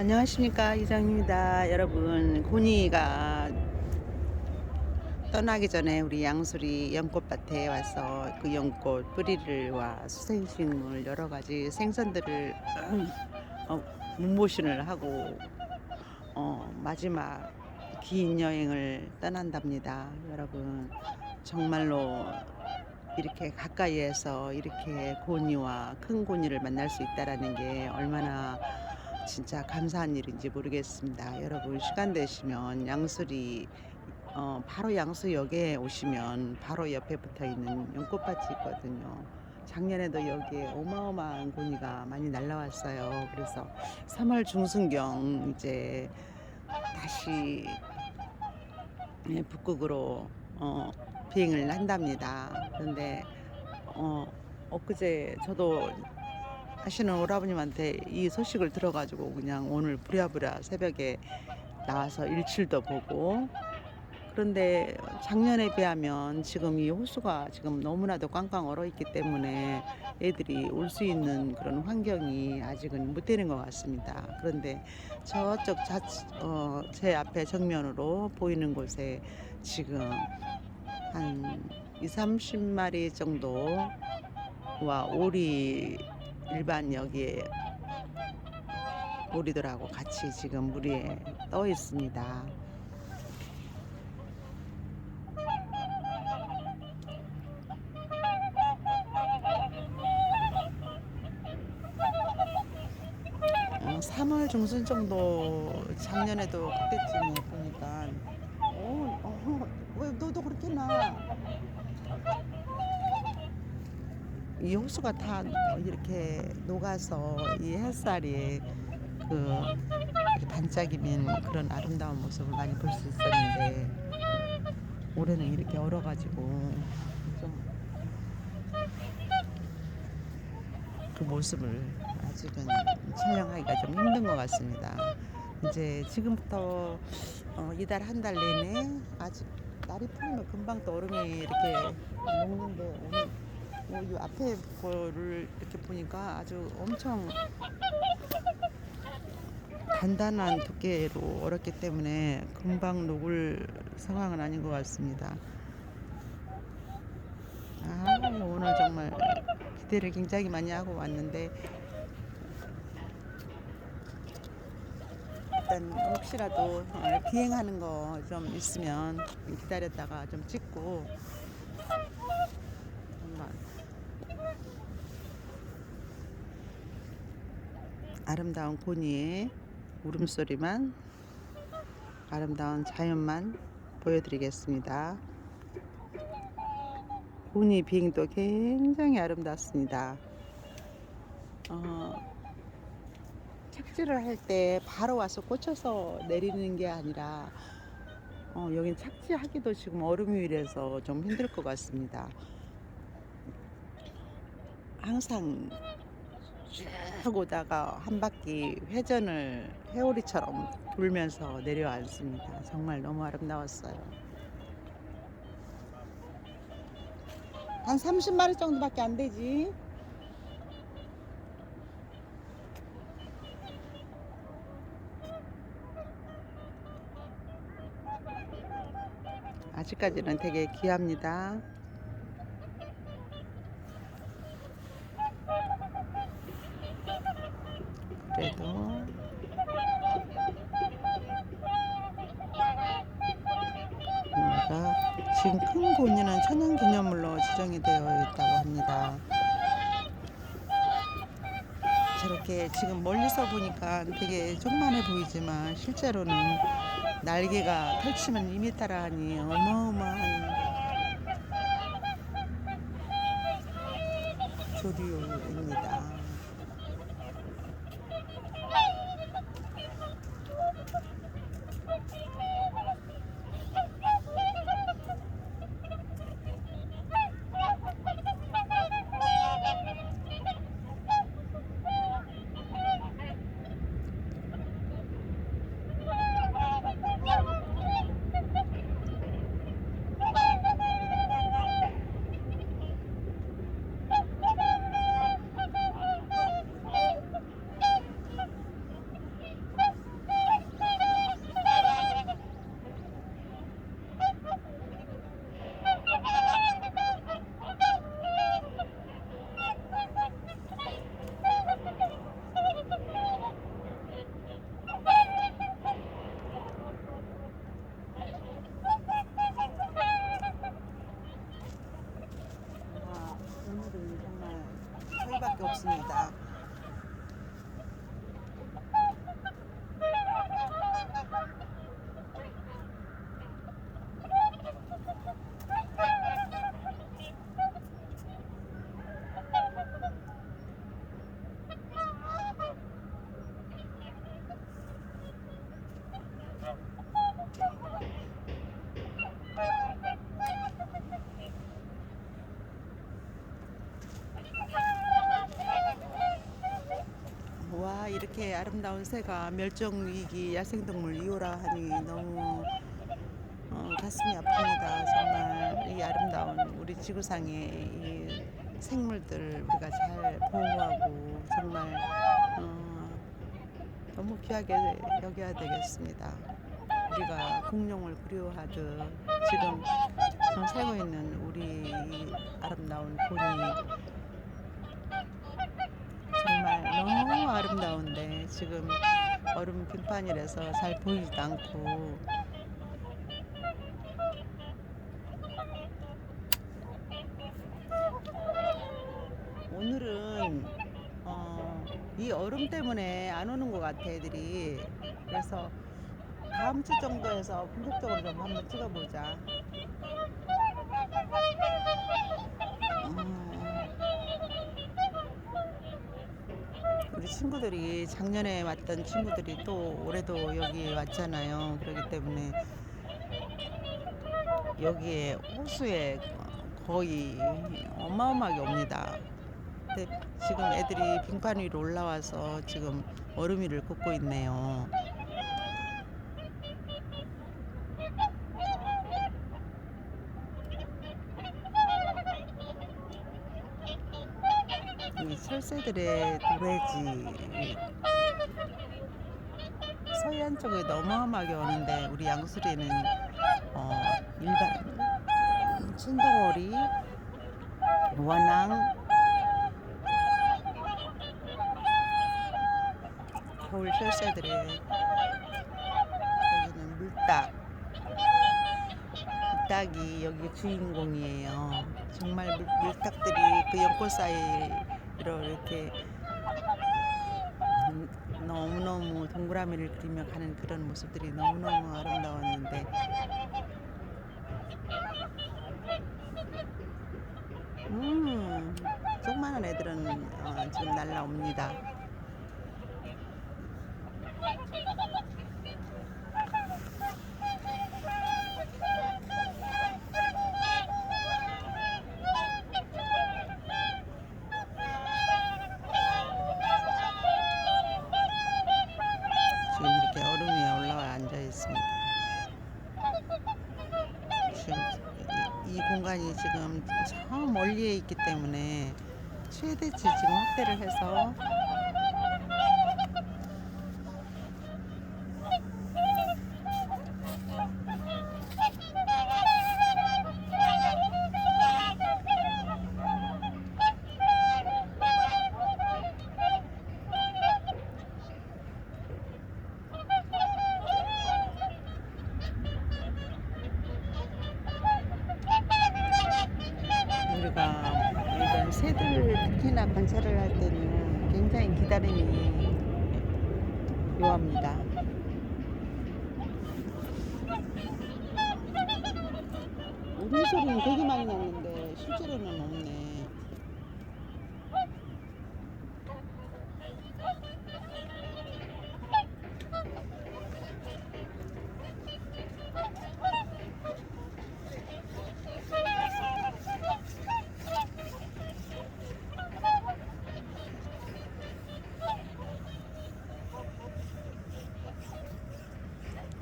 안녕하십니까 이장입니다. 여러분 고니가 떠나기 전에 우리 양수리 연꽃밭에 와서 그 연꽃 뿌리를 와 수생식물 여러 가지 생선들을 어, 문모신을 하고 어, 마지막 긴 여행을 떠난답니다. 여러분 정말로 이렇게 가까이에서 이렇게 고니와 큰 고니를 만날 수 있다라는 게 얼마나 진짜 감사한 일인지 모르겠습니다. 여러분 시간 되시면 양수리 어, 바로 양수역에 오시면 바로 옆에 붙어 있는 연꽃밭이 있거든요. 작년에도 여기에 어마어마한 고니가 많이 날라왔어요. 그래서 3월 중순경 이제 다시 예, 북극으로 어, 비행을 한답니다. 그런데 어, 엊그제 저도 하시는 오라버님한테 이 소식을 들어가지고 그냥 오늘 부랴부랴 새벽에 나와서 일출도 보고 그런데 작년에 비하면 지금 이 호수가 지금 너무나도 꽝꽝 얼어 있기 때문에 애들이 올 수 있는 그런 환경이 아직은 못 되는 것 같습니다. 그런데 저쪽 자, 어, 제 앞에 정면으로 보이는 곳에 지금 한 2, 30마리 정도와 오리 일반 여기에 오리들하고 같이 지금 물 위에 떠 있습니다. 어, 3월 중순 정도 작년에도 그때쯤에 보니까 어, 어, 왜 너도 그렇게 나? 이 호수가 다 이렇게 녹아서 이 햇살이 그 반짝이는 그런 아름다운 모습을 많이 볼 수 있었는데 올해는 이렇게 얼어가지고 좀 그 모습을 아직은 촬영하기가 좀 힘든 것 같습니다. 이제 지금부터 어, 이달 한 달 내내 아직 날이 풀리면 금방 또 얼음이 이렇게 녹는데 오늘 뭐, 이 앞에 거를 이렇게 보니까 아주 엄청 단단한 두께로 얼었기 때문에 금방 녹을 상황은 아닌 것 같습니다. 아, 오늘 정말 기대를 굉장히 많이 하고 왔는데 일단 혹시라도 어, 비행하는 거 좀 있으면 기다렸다가 좀 찍고 아름다운 고니의 울음소리만 아름다운 자연만 보여드리겠습니다. 고니 비행도 굉장히 아름답습니다. 어, 착지를 할 때 바로 와서 꽂혀서 내리는 게 아니라 어, 여긴 착지하기도 지금 얼음이 이래서 좀 힘들 것 같습니다. 항상 쭉 오다가 한 바퀴 회전을 회오리처럼 돌면서 내려앉습니다. 정말 너무 아름다웠어요. 한 30마리 정도밖에 안 되지. 아직까지는 되게 귀합니다. 그래도 뭔가 지금 큰 고니는 천연기념물로 지정이 되어 있다고 합니다. 저렇게 지금 멀리서 보니까 되게 조그만해 보이지만 실제로는 날개가 펼치면 2m라 하니 어마어마한 조류입니다. 수밖에 없습니다. 아름다운 새가 멸종 위기 야생동물 2호라 하니 너무 어, 가슴이 아픕니다. 정말 이 아름다운 우리 지구상의 이 생물들 우리가 잘 보호하고 정말 어, 너무 귀하게 여겨야 되겠습니다. 우리가 공룡을 그리워하듯 지금 어, 살고 있는 우리 이 아름다운 본이 정말 너무 아름다운데 지금 얼음 빙판이라서 잘 보이지도 않고. 오늘은 어, 이 얼음 때문에 안 오는 것 같아 애들이. 그래서 다음 주 정도에서 본격적으로 좀 한번 찍어보자. 음, 우리 친구들이 작년에 왔던 친구들이 또 올해도 여기 왔잖아요. 그렇기 때문에 여기에 호수에 거의 어마어마하게 옵니다. 지금 애들이 빙판 위로 올라와서 지금 얼음 위를 걷고 있네요. 이 철새들의 도래지 서해안 쪽에 어마어마하게 오는데 우리 양수리는 어, 일반 천둥오리, 원앙, 겨울 철새들의 여기는 물닭 물닭이 여기 주인공이에요. 정말 물, 물닭들이 그 연꽃 사이 로 이렇게 음, 너무너무 동그라미를 그리며 가는 그런 모습들이 너무너무 아름다웠는데 음 조그마한 애들은 어, 지금 날라옵니다. 있기 때문에 최대치 지금 확대를 해서 우리가 이런 새들 특히나 관찰을 할 때는 굉장히 기다림이 요합니다. 우는 소리는 되게 많이 났는데 실제로는 없네.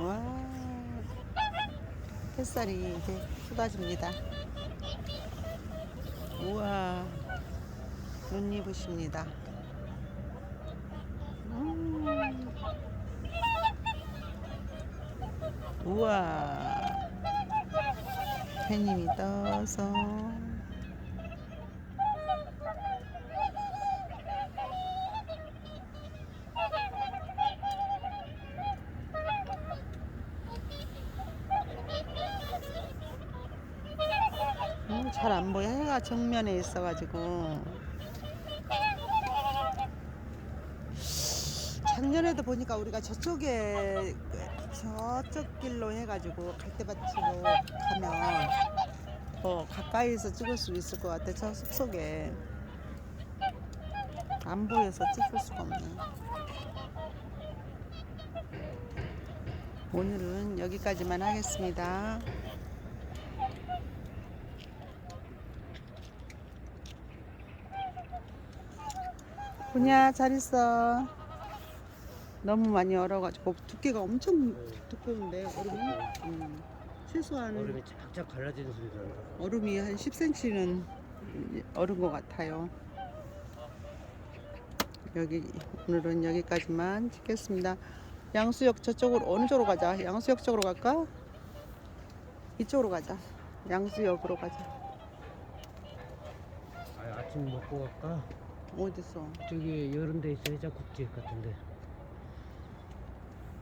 와, 햇살이 이제 쏟아집니다. 우와, 눈 입으십니다. 음. 우와, 햇님이 떠서 음, 잘 안 보여. 해가 정면에 있어가지고. 작년에도 보니까 우리가 저쪽에 저쪽 길로 해가지고 갈대밭으로 가면 더 가까이서 찍을 수 있을 것 같아. 저 숲속에 안 보여서 찍을 수가 없네. 오늘은 여기까지만 하겠습니다. 군야 잘 있어. 너무 많이 얼어가지고 두께가 엄청 두꺼운데 얼음이 음, 최소한 얼음이 착착 갈라지는 소리 나는 얼음이 한 10cm는 얼은 것 같아요. 여기 오늘은 여기까지만 찍겠습니다. 양수역 저쪽으로 어느 쪽으로 가자. 양수역 쪽으로 갈까? 이쪽으로 가자. 양수역으로 가자. 아, 아침 먹고 갈까? 어딨어? 저기 여름 데 있어 해장국집 같은데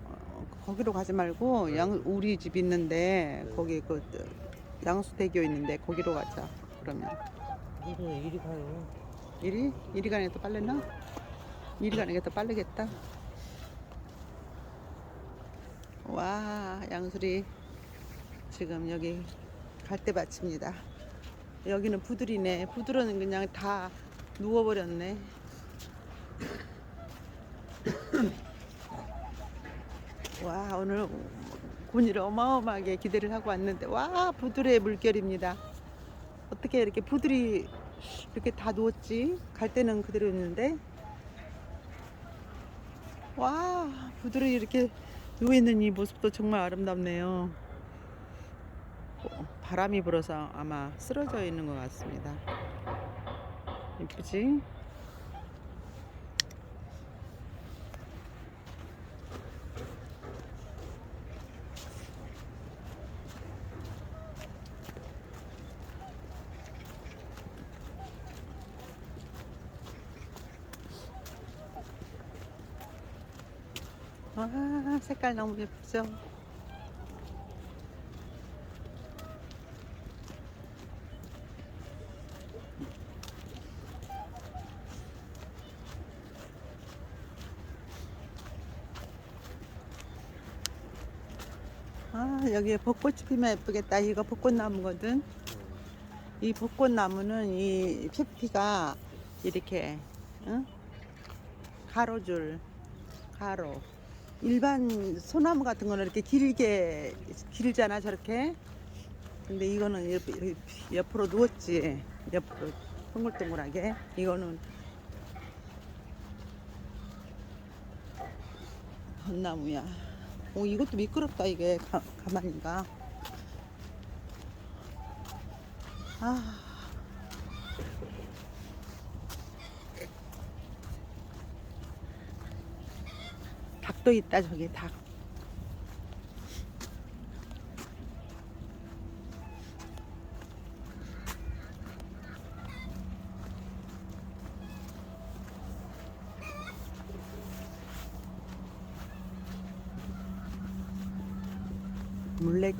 어, 거기로 가지 말고 양 우리 집 있는데 거기 그 양수대교 있는데 거기로 가자. 그러면 이거 이리 가요 이리 이리 가는 게더 빠르나? 이리 가는 게 더 빠르겠다. 와 양수리 지금 여기 갈대 밭입니다. 여기는 부들이네. 부들은 그냥 다 누워버렸네. 와 오늘 군이를 어마어마하게 기대를 하고 왔는데 와 부들의 물결입니다. 어떻게 이렇게 부들이 이렇게 다 누웠지? 갈 때는 그대로 있는데 와 부들이 이렇게 누워 있는 이 모습도 정말 아름답네요. 어, 바람이 불어서 아마 쓰러져 있는 것 같습니다. 이쁘지? 와 색깔 너무 예쁘죠? 아 여기에 벚꽃이 피면 예쁘겠다. 이거 벚꽃나무거든. 이 벚꽃나무는 이 피피가 이렇게 응? 가로줄 가로. 일반 소나무 같은 거는 이렇게 길게 길잖아 저렇게. 근데 이거는 옆, 옆으로 누웠지. 옆으로 동글동글하게. 이거는 벚나무야 오 이것도 미끄럽다 이게. 가, 가만히가. 아. 닭도 있다 저기 닭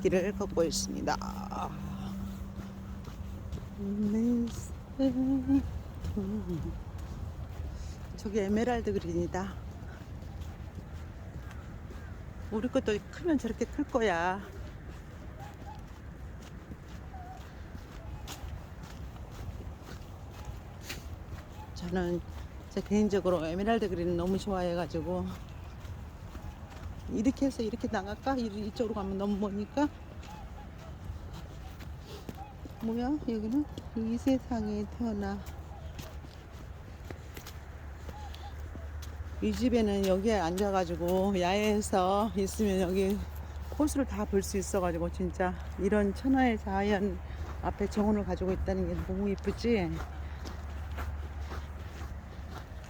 길을 걷고 있습니다. 저기 에메랄드 그린이다. 우리 것도 크면 저렇게 클 거야. 저는 제 개인적으로 에메랄드 그린을 너무 좋아해가지고 이렇게 해서 이렇게 나갈까? 이- 이쪽으로 가면 너무 머니까? 뭐야? 여기는? 이 세상에 태어나. 이 집에는 여기에 앉아가지고 야외에서 있으면 여기 호수를 다 볼 수 있어가지고 진짜 이런 천하의 자연 앞에 정원을 가지고 있다는 게 너무 이쁘지?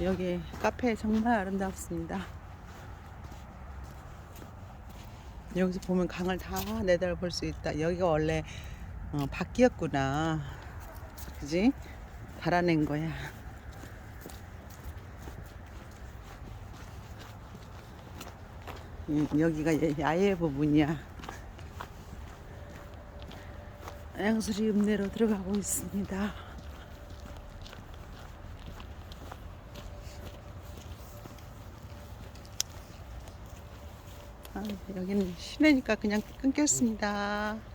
여기 카페 정말 아름답습니다 여기서 보면 강을 다 내다볼 수 있다 여기가 원래 어, 바퀴였구나 그지 달아낸 거야 음, 여기가 야- 야외 부분이야. 양수리 읍내로 들어가고 있습니다. 아, 여기는 시내니까 그냥 끊겠습니다.